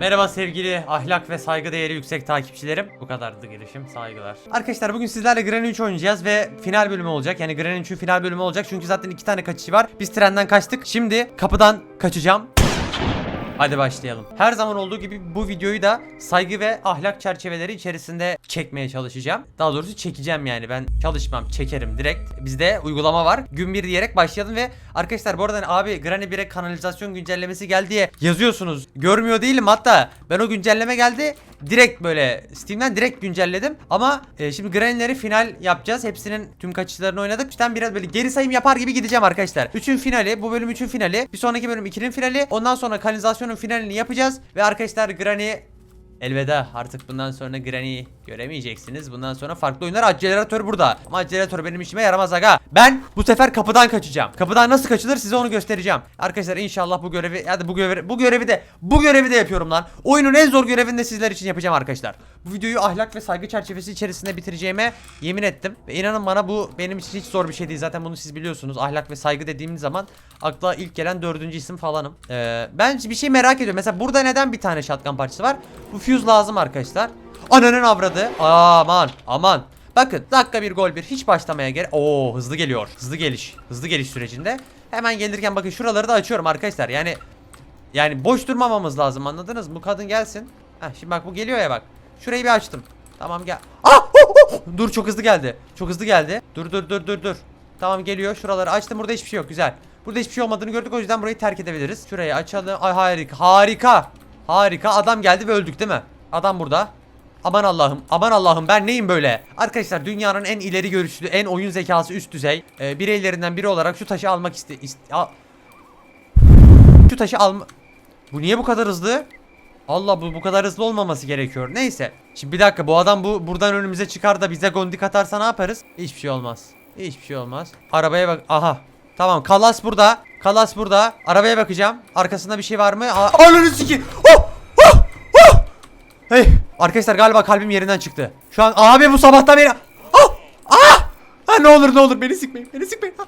Merhaba sevgili ahlak ve saygı değeri yüksek takipçilerim. Bu kadardı girişim. Saygılar. Arkadaşlar bugün sizlerle Granny 3 oynayacağız ve final bölümü olacak. Yani Granny 3'ün final bölümü olacak. Çünkü zaten iki tane kaçışı var. Biz trenden kaçtık. Şimdi kapıdan kaçacağım. Hadi başlayalım. Her zaman olduğu gibi bu videoyu da saygı ve ahlak çerçeveleri içerisinde çekmeye çalışacağım. Daha doğrusu çekeceğim yani. Ben çalışmam, çekerim direkt. Bizde uygulama var. Gün 1 diyerek başlayalım ve arkadaşlar bu arada hani abi Granny 1'e kanalizasyon güncellemesi geldi diye yazıyorsunuz. Görmüyor değilim hatta. Ben o güncelleme geldi. Direkt böyle Steam'den direkt güncelledim. Ama e, şimdi Granny'leri final yapacağız. Hepsinin tüm kaçışlarını oynadık. İşte biraz böyle geri sayım yapar gibi gideceğim arkadaşlar. 3'ün finali, bu bölüm 3'ün finali. Bir sonraki bölüm 2'nin finali. Ondan sonra kanalizasyonun finalini yapacağız. Ve arkadaşlar Granny Elveda artık bundan sonra Granny'i göremeyeceksiniz. Bundan sonra farklı oyunlar aceleratör burada. Ama aceleratör benim işime yaramaz aga. Ben bu sefer kapıdan kaçacağım. Kapıdan nasıl kaçılır size onu göstereceğim. Arkadaşlar inşallah bu görevi hadi bu görevi bu görevi de bu görevi de yapıyorum lan. Oyunun en zor görevini de sizler için yapacağım arkadaşlar. Bu videoyu ahlak ve saygı çerçevesi içerisinde bitireceğime yemin ettim. Ve inanın bana bu benim için hiç zor bir şey değil. Zaten bunu siz biliyorsunuz. Ahlak ve saygı dediğimiz zaman akla ilk gelen dördüncü isim falanım. Ee, ben bir şey merak ediyorum. Mesela burada neden bir tane shotgun parçası var? Bu fuse lazım arkadaşlar. Ananın avradı. Aman aman. Bakın dakika bir gol bir hiç başlamaya gerek. Oo hızlı geliyor. Hızlı geliş. Hızlı geliş sürecinde. Hemen gelirken bakın şuraları da açıyorum arkadaşlar. Yani yani boş durmamamız lazım anladınız mı? Bu kadın gelsin. Heh, şimdi bak bu geliyor ya bak. Şurayı bir açtım. Tamam gel. Ah! oh, oh! Dur çok hızlı geldi. Çok hızlı geldi. Dur dur dur dur dur. Tamam geliyor. Şuraları açtım. Burada hiçbir şey yok. Güzel. Burada hiçbir şey olmadığını gördük. O yüzden burayı terk edebiliriz. Şurayı açalım. Ay harika. Harika. Harika. Adam geldi ve öldük değil mi? Adam burada. Aman Allah'ım, aman Allah'ım ben neyim böyle? Arkadaşlar dünyanın en ileri görüşlü, en oyun zekası üst düzey e, bireylerinden biri olarak şu taşı almak iste... iste şu taşı alma... Bu niye bu kadar hızlı? Allah bu bu kadar hızlı olmaması gerekiyor. Neyse. Şimdi bir dakika bu adam bu buradan önümüze çıkar da bize gondik atarsa ne yaparız? Hiçbir şey olmaz. Hiçbir şey olmaz. Arabaya bak. Aha. Tamam Kalas burada. Kalas burada. Arabaya bakacağım. Arkasında bir şey var mı? Ananı siki. Oh! Hey. Arkadaşlar galiba kalbim yerinden çıktı. Şu an abi bu sabahtan beri. Ah! Ah! Ha, ne olur ne olur beni sikmeyin. Beni sikmeyin.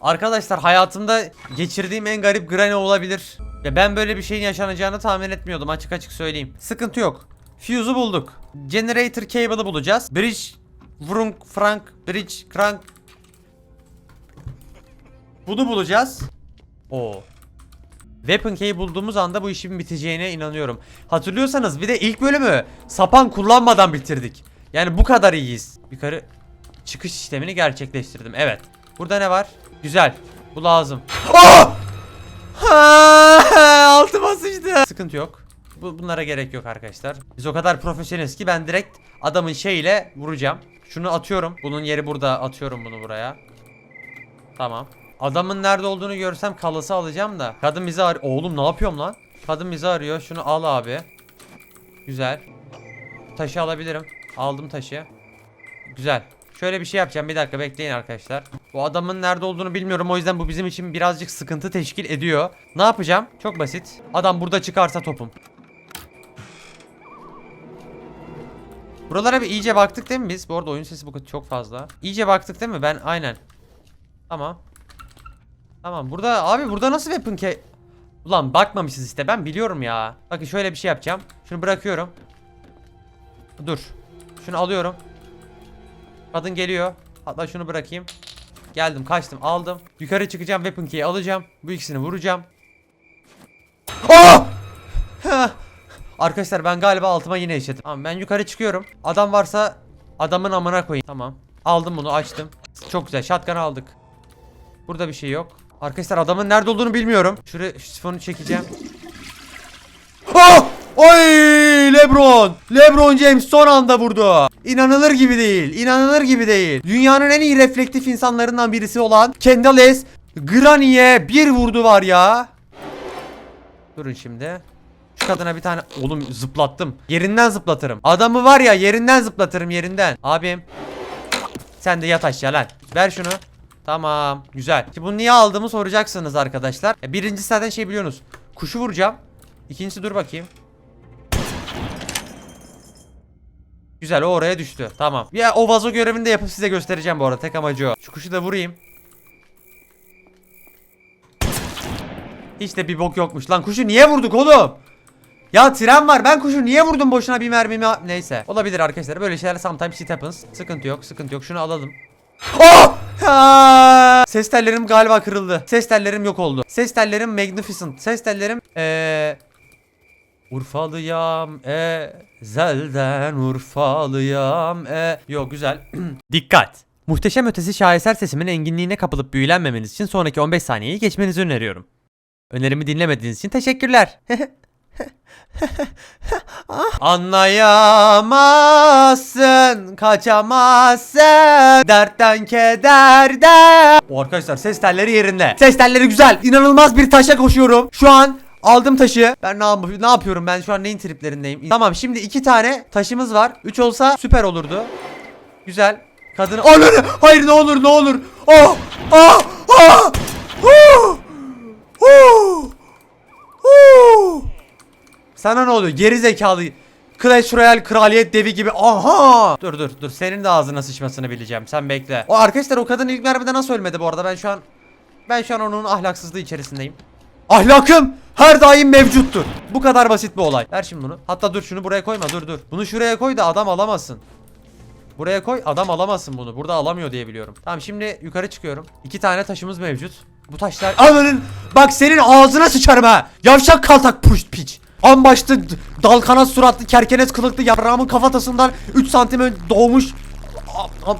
Arkadaşlar hayatımda geçirdiğim en garip Granny olabilir. Ya ben böyle bir şeyin yaşanacağını tahmin etmiyordum açık açık söyleyeyim. Sıkıntı yok. Fuse'u bulduk. Generator cable'ı bulacağız. Bridge Vrunk Frank Bridge Crank Bunu bulacağız. Oo. Weapon key'i bulduğumuz anda bu işin biteceğine inanıyorum. Hatırlıyorsanız bir de ilk bölümü sapan kullanmadan bitirdik. Yani bu kadar iyiyiz. Yukarı çıkış işlemini gerçekleştirdim. Evet. Burada ne var? Güzel. Bu lazım. Ah! Ha, Altıma sıçtı. Sıkıntı yok. Bu, bunlara gerek yok arkadaşlar. Biz o kadar profesyoneliz ki ben direkt adamın şeyiyle vuracağım. Şunu atıyorum. Bunun yeri burada. Atıyorum bunu buraya. Tamam. Adamın nerede olduğunu görsem kalası alacağım da. Kadın bizi arıyor. Oğlum ne yapıyorum lan? Kadın bizi arıyor. Şunu al abi. Güzel. Taşı alabilirim. Aldım taşı. Güzel. Şöyle bir şey yapacağım. Bir dakika bekleyin arkadaşlar. Bu adamın nerede olduğunu bilmiyorum. O yüzden bu bizim için birazcık sıkıntı teşkil ediyor. Ne yapacağım? Çok basit. Adam burada çıkarsa topum. Buralara bir iyice baktık değil mi biz? Bu arada oyun sesi bu kadar çok fazla. İyice baktık değil mi? Ben aynen. Tamam. Tamam. Burada abi burada nasıl weapon ke... Ulan bakmamışız işte. Ben biliyorum ya. Bakın şöyle bir şey yapacağım. Şunu bırakıyorum. Dur. Şunu alıyorum. Kadın geliyor. Hatta şunu bırakayım. Geldim kaçtım aldım. Yukarı çıkacağım weapon key'i alacağım. Bu ikisini vuracağım. Heh. Arkadaşlar ben galiba altıma yine işledim. Tamam ben yukarı çıkıyorum. Adam varsa adamın amına koyayım. Tamam. Aldım bunu açtım. Çok güzel shotgun aldık. Burada bir şey yok. Arkadaşlar adamın nerede olduğunu bilmiyorum. Şuraya şu sifonu çekeceğim. Ah! Oy Lebron. Lebron James son anda vurdu. İnanılır gibi değil. İnanılır gibi değil. Dünyanın en iyi reflektif insanlarından birisi olan Kendall Hayes Granny'e bir vurdu var ya. Durun şimdi. Şu kadına bir tane oğlum zıplattım. Yerinden zıplatırım. Adamı var ya yerinden zıplatırım yerinden. Abim. Sen de yat aşağı lan. Ver şunu. Tamam. Güzel. Şimdi bunu niye aldığımı soracaksınız arkadaşlar. E, Birincisi zaten şey biliyorsunuz. Kuşu vuracağım. İkincisi dur bakayım. Güzel o oraya düştü. Tamam. Ya o vazo görevini de yapıp size göstereceğim bu arada. Tek amacı o. Şu kuşu da vurayım. Hiç de bir bok yokmuş. Lan kuşu niye vurduk oğlum? Ya tren var. Ben kuşu niye vurdum boşuna bir mermimi? Neyse. Olabilir arkadaşlar. Böyle şeyler sometimes it happens. Sıkıntı yok. Sıkıntı yok. Şunu alalım. Oh! Ses tellerim galiba kırıldı. Ses tellerim yok oldu. Ses tellerim magnificent. Ses tellerim eee Urfalıyam e zelden Urfalıyam e Yok güzel. Dikkat. Muhteşem ötesi şaheser sesimin enginliğine kapılıp büyülenmemeniz için sonraki 15 saniyeyi geçmenizi öneriyorum. Önerimi dinlemediğiniz için teşekkürler. Anlayamazsın, kaçamazsın dertten kederden. O arkadaşlar ses telleri yerinde. Ses telleri güzel. İnanılmaz bir taşa koşuyorum. Şu an aldım taşı. Ben ne, yap- ne yapıyorum? Ben şu an neyin triplerindeyim? Tamam şimdi iki tane taşımız var. Üç olsa süper olurdu. Güzel. Kadını... Ananı! Hayır ne olur ne olur. Oh! Oh! Oh! Oh! Oh! Oh! Sana ne oluyor? Geri zekalı. Clash Royale kraliyet devi gibi. Aha! Dur dur dur. Senin de ağzına sıçmasını bileceğim. Sen bekle. O arkadaşlar o kadın ilk mermide nasıl ölmedi bu arada? Ben şu an ben şu an onun ahlaksızlığı içerisindeyim. Ahlakım her daim mevcuttur. Bu kadar basit bir olay. Ver şimdi bunu. Hatta dur şunu buraya koyma. Dur dur. Bunu şuraya koy da adam alamasın. Buraya koy adam alamasın bunu. Burada alamıyor diye biliyorum. Tamam şimdi yukarı çıkıyorum. İki tane taşımız mevcut. Bu taşlar... Ananın! Bak senin ağzına sıçarım ha! Yavşak kaltak puş piç! An başta d- dal kanat suratlı kerkenes kılıklı yaprağımın kafatasından 3 santim doğmuş... A- a-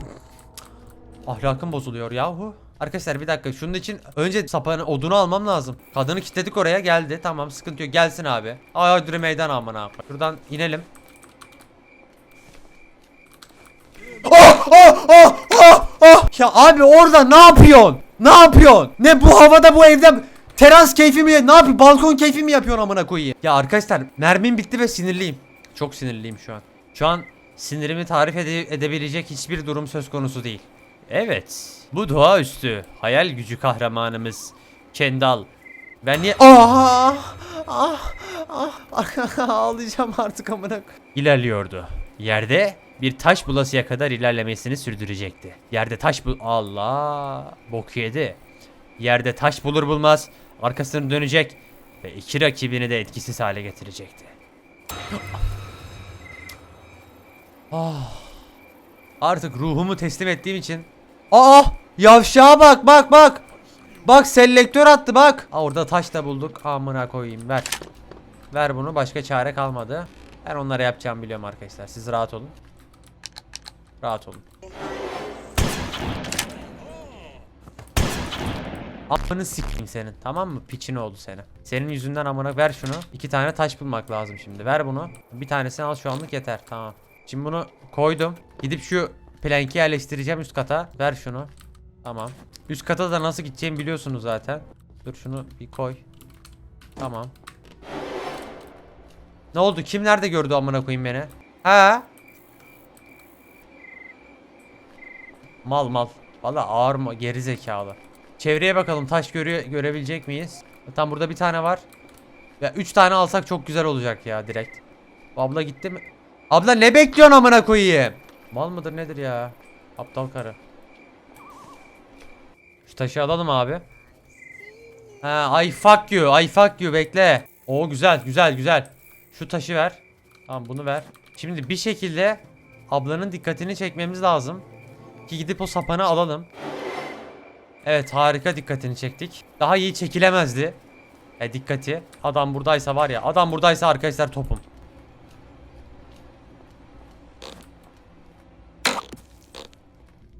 Ahlakım bozuluyor yahu. Arkadaşlar bir dakika şunun için önce sapağını odunu almam lazım. Kadını kilitledik oraya geldi. Tamam sıkıntı yok gelsin abi. Ay dur meydan amına. Şuradan inelim. Oh, oh, oh, oh, oh. Ya abi orada ne yapıyorsun? Ne yapıyorsun? Ne bu havada bu evde teras keyfi mi? Ne yapıyorsun? Balkon keyfi mi yapıyorsun amına koyayım? Ya arkadaşlar mermim bitti ve sinirliyim. Çok sinirliyim şu an. Şu an sinirimi tarif ede- edebilecek hiçbir durum söz konusu değil. Evet. Bu doğaüstü hayal gücü kahramanımız Kendall. Ben niye... Ah! Ah! Ah! Ağlayacağım artık amına. İlerliyordu. Yerde bir taş bulasıya kadar ilerlemesini sürdürecekti. Yerde taş bul... Allah! Bok yedi. Yerde taş bulur bulmaz arkasını dönecek ve iki rakibini de etkisiz hale getirecekti. Ah. Artık ruhumu teslim ettiğim için Aa! Yavşağa bak bak bak. Bak selektör attı bak. Aa, orada taş da bulduk. Amına koyayım ver. Ver bunu başka çare kalmadı. Ben onlara yapacağımı biliyorum arkadaşlar. Siz rahat olun. Rahat olun. Amını sikeyim senin. Tamam mı? Piçin oldu seni. Senin yüzünden amına ver şunu. İki tane taş bulmak lazım şimdi. Ver bunu. Bir tanesini al şu anlık yeter. Tamam. Şimdi bunu koydum. Gidip şu planki yerleştireceğim üst kata. Ver şunu. Tamam. Üst kata da nasıl gideceğimi biliyorsunuz zaten. Dur şunu bir koy. Tamam. Ne oldu? Kim nerede gördü amına koyayım beni? Ha? Mal mal. Valla ağır mı? Geri zekalı. Çevreye bakalım taş görüyor görebilecek miyiz? Tam burada bir tane var. Ya 3 tane alsak çok güzel olacak ya direkt. Abla gitti mi? Abla ne bekliyorsun amına koyayım? Mal mıdır nedir ya? Aptal karı. Şu taşı alalım abi. Ha, I fuck you, I fuck you bekle. Oo güzel, güzel, güzel. Şu taşı ver. Tamam bunu ver. Şimdi bir şekilde ablanın dikkatini çekmemiz lazım. Ki gidip o sapanı alalım. Evet harika dikkatini çektik. Daha iyi çekilemezdi. E dikkati. Adam buradaysa var ya. Adam buradaysa arkadaşlar topum.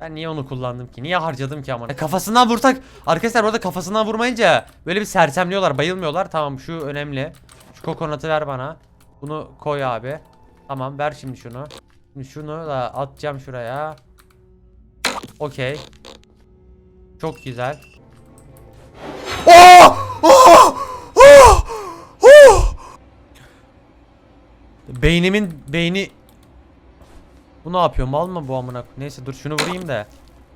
Ben niye onu kullandım ki? Niye harcadım ki ama? kafasından vursak arkadaşlar orada kafasından vurmayınca böyle bir sersemliyorlar, bayılmıyorlar. Tamam şu önemli. Şu kokonatı ver bana. Bunu koy abi. Tamam ver şimdi şunu. Şimdi şunu da atacağım şuraya. Okey. Çok güzel. Oh! Oh! Oh! Oh! Beynimin beyni bu ne yapıyor? Mal mı bu amına? Neyse dur şunu vurayım da.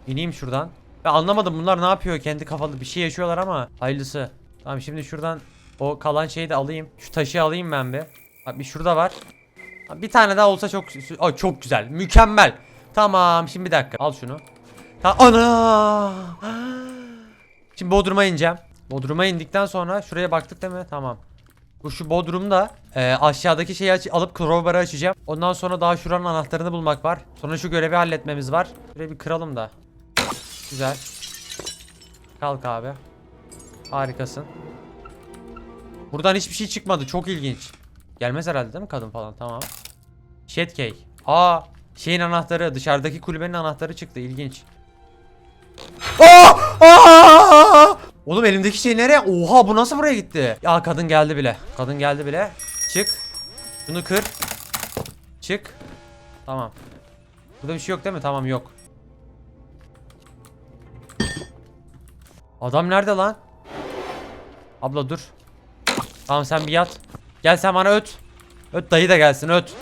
İneyim şuradan. Ben anlamadım bunlar ne yapıyor? Kendi kafalı bir şey yaşıyorlar ama hayırlısı. Tamam şimdi şuradan o kalan şeyi de alayım. Şu taşı alayım ben bir. Bak bir şurada var. Bir tane daha olsa çok Ay çok güzel. Mükemmel. Tamam şimdi bir dakika. Al şunu. Ta ana. Şimdi Bodrum'a ineceğim. Bodrum'a indikten sonra şuraya baktık değil mi? Tamam. Bu şu Bodrum'da e, aşağıdaki şeyi aç- alıp crowbar'ı açacağım. Ondan sonra daha şuranın anahtarını bulmak var. Sonra şu görevi halletmemiz var. Şurayı bir kıralım da. Güzel. Kalk abi. Harikasın. Buradan hiçbir şey çıkmadı. Çok ilginç. Gelmez herhalde değil mi kadın falan? Tamam. Shetkey. Aa, şeyin anahtarı, dışarıdaki kulübenin anahtarı çıktı. İlginç. Aa! Aa! Oğlum elimdeki şey nereye? Oha bu nasıl buraya gitti? Ya kadın geldi bile. Kadın geldi bile. Çık. Şunu kır. Çık. Tamam. Burada bir şey yok değil mi? Tamam yok. Adam nerede lan? Abla dur. Tamam sen bir yat. Gel sen bana öt. Öt dayı da gelsin öt.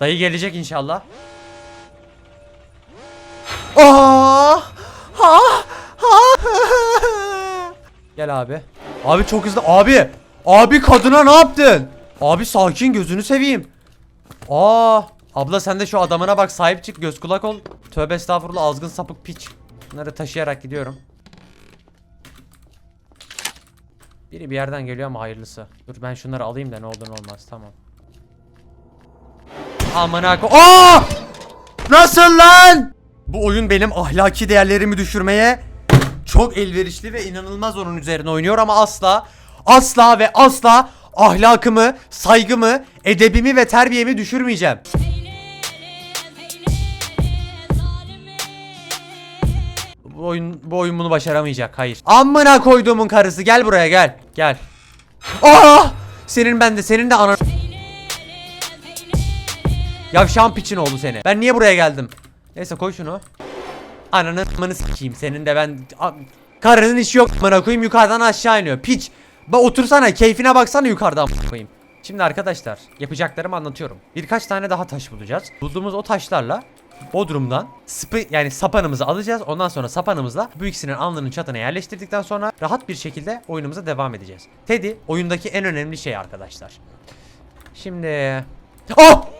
Dayı gelecek inşallah. Aa! Ha! Ha! Gel abi. Abi çok hızlı. Abi. Abi kadına ne yaptın? Abi sakin gözünü seveyim. Aa! Abla sen de şu adamına bak sahip çık göz kulak ol. Tövbe estağfurullah azgın sapık piç. Bunları taşıyarak gidiyorum. Biri bir yerden geliyor ama hayırlısı. Dur ben şunları alayım da ne olur ne olmaz tamam. Amına ko- Aa! Nasıl lan? Bu oyun benim ahlaki değerlerimi düşürmeye çok elverişli ve inanılmaz onun üzerine oynuyor ama asla asla ve asla ahlakımı, saygımı, edebimi ve terbiyemi düşürmeyeceğim. Bu oyun bu oyun bunu başaramayacak. Hayır. Amına koyduğumun karısı gel buraya gel. Gel. Aa! Senin bende, senin de ana Yavşan piçin oldu seni. Ben niye buraya geldim? Neyse koy şunu. Ananı amını sikeyim. Senin de ben karının işi yok amına koyayım yukarıdan aşağı iniyor. Piç. Ba otursana keyfine baksana yukarıdan koyayım. Şimdi arkadaşlar yapacaklarımı anlatıyorum. Birkaç tane daha taş bulacağız. Bulduğumuz o taşlarla Bodrum'dan spı yani sapanımızı alacağız. Ondan sonra sapanımızla bu ikisinin alnının çatına yerleştirdikten sonra rahat bir şekilde oyunumuza devam edeceğiz. Teddy oyundaki en önemli şey arkadaşlar. Şimdi Oh!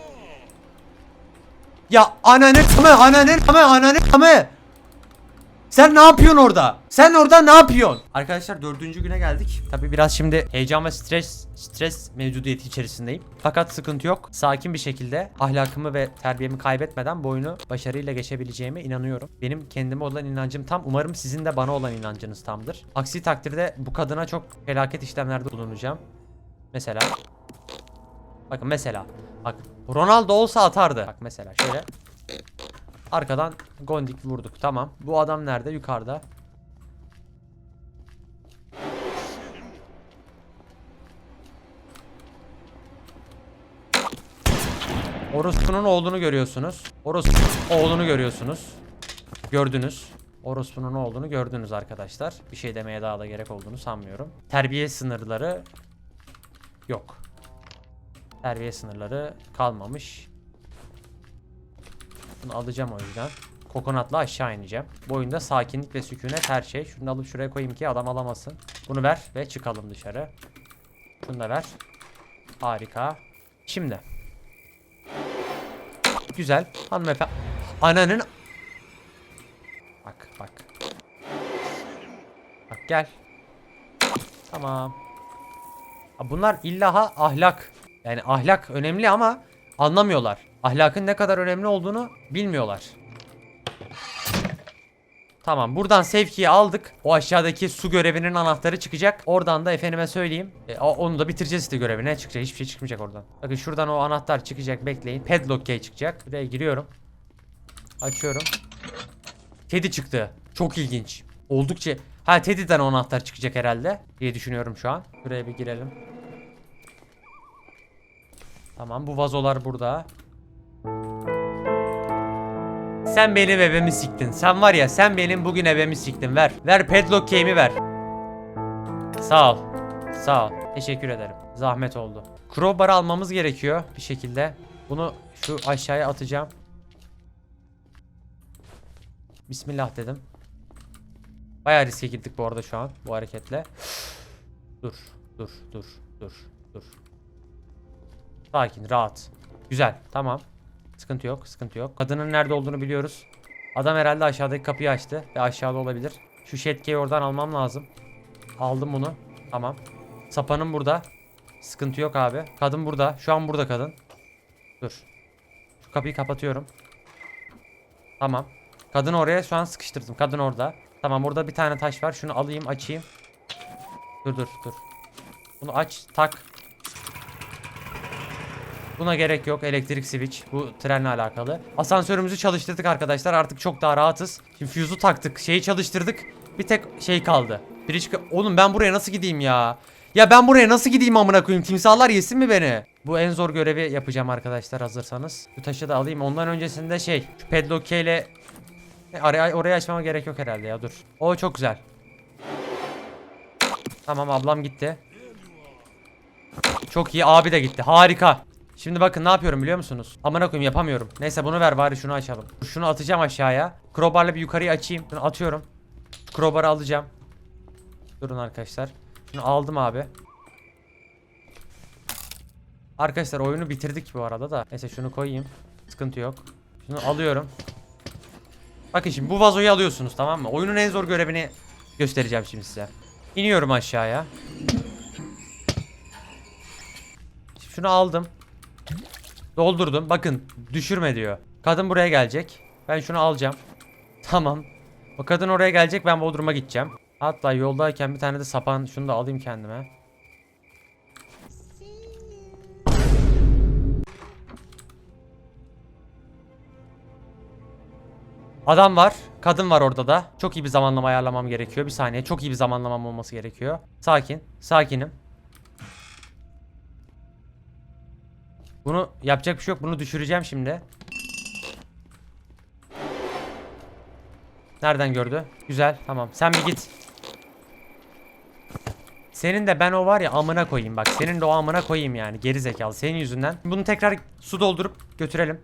Ya ananı mı ananı mı ananı mı? Sen ne yapıyorsun orada? Sen orada ne yapıyorsun? Arkadaşlar dördüncü güne geldik. Tabi biraz şimdi heyecan ve stres stres mevcudiyeti içerisindeyim. Fakat sıkıntı yok. Sakin bir şekilde ahlakımı ve terbiyemi kaybetmeden bu oyunu başarıyla geçebileceğime inanıyorum. Benim kendime olan inancım tam. Umarım sizin de bana olan inancınız tamdır. Aksi takdirde bu kadına çok felaket işlemlerde bulunacağım. Mesela Bakın mesela. Bak Ronaldo olsa atardı. Bak mesela şöyle. Arkadan Gondik vurduk. Tamam. Bu adam nerede? Yukarıda. Orospu'nun oğlunu görüyorsunuz. Orospu'nun oğlunu görüyorsunuz. Gördünüz. Orospu'nun oğlunu gördünüz arkadaşlar. Bir şey demeye daha da gerek olduğunu sanmıyorum. Terbiye sınırları yok. Terbiye sınırları kalmamış. Bunu alacağım o yüzden. Kokonatla aşağı ineceğim. Bu oyunda sakinlik ve sükunet her şey. Şunu alıp şuraya koyayım ki adam alamasın. Bunu ver ve çıkalım dışarı. Şunu da ver. Harika. Şimdi. Güzel. Hanımefendi. Ananın... Bak bak. Bak gel. Tamam. Bunlar illaha ahlak. Yani ahlak önemli ama anlamıyorlar. Ahlakın ne kadar önemli olduğunu bilmiyorlar. Tamam buradan sevkiyi aldık. O aşağıdaki su görevinin anahtarı çıkacak. Oradan da efendime söyleyeyim. e, onu da bitireceğiz işte görevi. Ne çıkacak? Hiçbir şey çıkmayacak oradan. Bakın şuradan o anahtar çıkacak. Bekleyin. Padlock key çıkacak. Buraya giriyorum. Açıyorum. Teddy çıktı. Çok ilginç. Oldukça... Ha Teddy'den o anahtar çıkacak herhalde diye düşünüyorum şu an. Buraya bir girelim. Tamam bu vazolar burada. Sen benim evimi siktin. Sen var ya sen benim bugün evimi siktin. Ver. Ver padlock key'imi ver. Sağ ol. Sağ ol. Teşekkür ederim. Zahmet oldu. Crowbar'ı almamız gerekiyor bir şekilde. Bunu şu aşağıya atacağım. Bismillah dedim. Bayağı riske girdik bu arada şu an bu hareketle. Dur, dur, dur, dur, dur. Sakin, rahat. Güzel, tamam. Sıkıntı yok, sıkıntı yok. Kadının nerede olduğunu biliyoruz. Adam herhalde aşağıdaki kapıyı açtı ve aşağıda olabilir. Şu şetkeyi oradan almam lazım. Aldım bunu. Tamam. Sapanım burada. Sıkıntı yok abi. Kadın burada. Şu an burada kadın. Dur. Şu kapıyı kapatıyorum. Tamam. Kadın oraya şu an sıkıştırdım. Kadın orada. Tamam orada bir tane taş var. Şunu alayım açayım. Dur dur dur. Bunu aç tak. Buna gerek yok. Elektrik switch. Bu trenle alakalı. Asansörümüzü çalıştırdık arkadaşlar. Artık çok daha rahatız. Şimdi fuse'u taktık. Şeyi çalıştırdık. Bir tek şey kaldı. Çık- Oğlum ben buraya nasıl gideyim ya? Ya ben buraya nasıl gideyim amına koyayım? Timsahlar yesin mi beni? Bu en zor görevi yapacağım arkadaşlar hazırsanız. Bu taşı da alayım. Ondan öncesinde şey. Şu padlock key ile E, Araya, oraya açmama gerek yok herhalde ya dur. O çok güzel. Tamam ablam gitti. Çok iyi abi de gitti. Harika. Şimdi bakın ne yapıyorum biliyor musunuz? Amına koyayım yapamıyorum. Neyse bunu ver bari şunu açalım. Şunu atacağım aşağıya. Crowbar'la bir yukarıya açayım. Şunu atıyorum. Crowbar'ı alacağım. Durun arkadaşlar. Şunu aldım abi. Arkadaşlar oyunu bitirdik bu arada da. Neyse şunu koyayım. Sıkıntı yok. Şunu alıyorum. Bakın şimdi bu vazoyu alıyorsunuz tamam mı? Oyunun en zor görevini göstereceğim şimdi size. İniyorum aşağıya. Şimdi şunu aldım. Doldurdum. Bakın düşürme diyor. Kadın buraya gelecek. Ben şunu alacağım. Tamam. O kadın oraya gelecek ben Bodrum'a gideceğim. Hatta yoldayken bir tane de sapan şunu da alayım kendime. Adam var. Kadın var orada da. Çok iyi bir zamanlama ayarlamam gerekiyor. Bir saniye. Çok iyi bir zamanlamam olması gerekiyor. Sakin. Sakinim. Bunu yapacak bir şey yok. Bunu düşüreceğim şimdi. Nereden gördü? Güzel. Tamam. Sen bir git. Senin de ben o var ya amına koyayım bak. Senin de o amına koyayım yani. Geri zekalı. Senin yüzünden. Bunu tekrar su doldurup götürelim.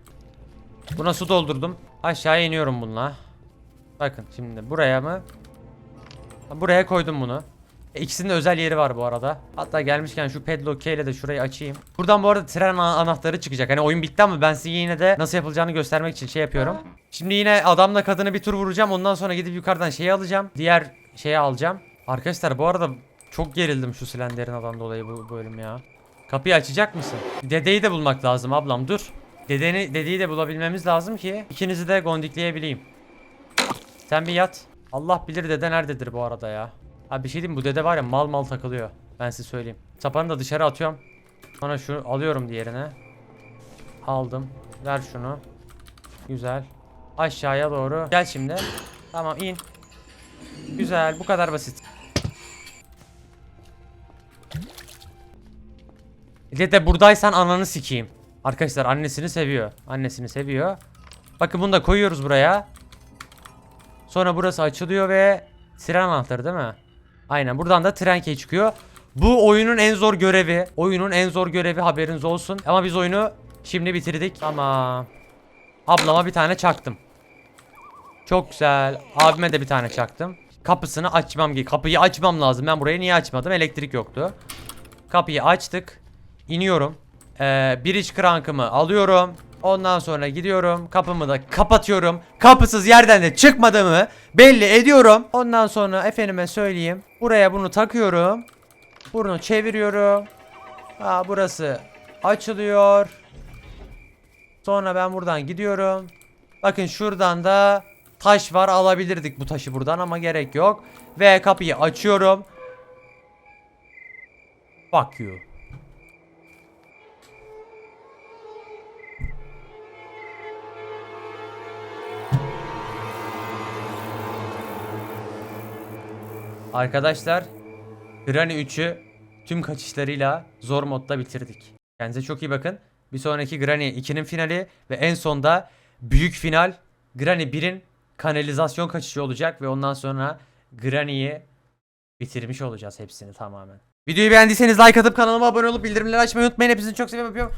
Buna su doldurdum. Aşağıya iniyorum bununla. Bakın şimdi buraya mı? Buraya koydum bunu. İkisinin özel yeri var bu arada. Hatta gelmişken şu padlock ile de şurayı açayım. Buradan bu arada tren ana- anahtarı çıkacak. Hani oyun bitti ama ben size yine de nasıl yapılacağını göstermek için şey yapıyorum. Şimdi yine adamla kadını bir tur vuracağım. Ondan sonra gidip yukarıdan şeyi alacağım. Diğer şeyi alacağım. Arkadaşlar bu arada çok gerildim şu Slender'in adam dolayı bu bölüm ya. Kapıyı açacak mısın? Dedeyi de bulmak lazım ablam dur. Dedeni, dedeyi de bulabilmemiz lazım ki ikinizi de gondikleyebileyim. Sen bir yat. Allah bilir dede nerededir bu arada ya. Ha bir şey diyeyim bu dede var ya mal mal takılıyor. Ben size söyleyeyim. Sapanı da dışarı atıyorum. Sonra şu alıyorum diğerine. Aldım. Ver şunu. Güzel. Aşağıya doğru. Gel şimdi. Tamam in. Güzel bu kadar basit. Dede buradaysan ananı sikeyim. Arkadaşlar annesini seviyor. Annesini seviyor. Bakın bunu da koyuyoruz buraya. Sonra burası açılıyor ve tren anahtarı değil mi? Aynen buradan da tren key çıkıyor. Bu oyunun en zor görevi. Oyunun en zor görevi haberiniz olsun. Ama biz oyunu şimdi bitirdik. Tamam. Ablama bir tane çaktım. Çok güzel. Abime de bir tane çaktım. Kapısını açmam gerekiyor. Kapıyı açmam lazım. Ben burayı niye açmadım? Elektrik yoktu. Kapıyı açtık. İniyorum. Ee, bridge krankımı alıyorum. Ondan sonra gidiyorum. Kapımı da kapatıyorum. Kapısız yerden de çıkmadığımı belli ediyorum. Ondan sonra efendime söyleyeyim. Buraya bunu takıyorum. Bunu çeviriyorum. Ha burası açılıyor. Sonra ben buradan gidiyorum. Bakın şuradan da taş var alabilirdik bu taşı buradan ama gerek yok. Ve kapıyı açıyorum. Fuck you. Arkadaşlar Granny 3'ü tüm kaçışlarıyla zor modda bitirdik. Kendinize çok iyi bakın. Bir sonraki Granny 2'nin finali ve en sonda büyük final Granny 1'in kanalizasyon kaçışı olacak ve ondan sonra Granny'yi bitirmiş olacağız hepsini tamamen. Videoyu beğendiyseniz like atıp kanalıma abone olup bildirimleri açmayı unutmayın. Hepinizi çok seviyorum.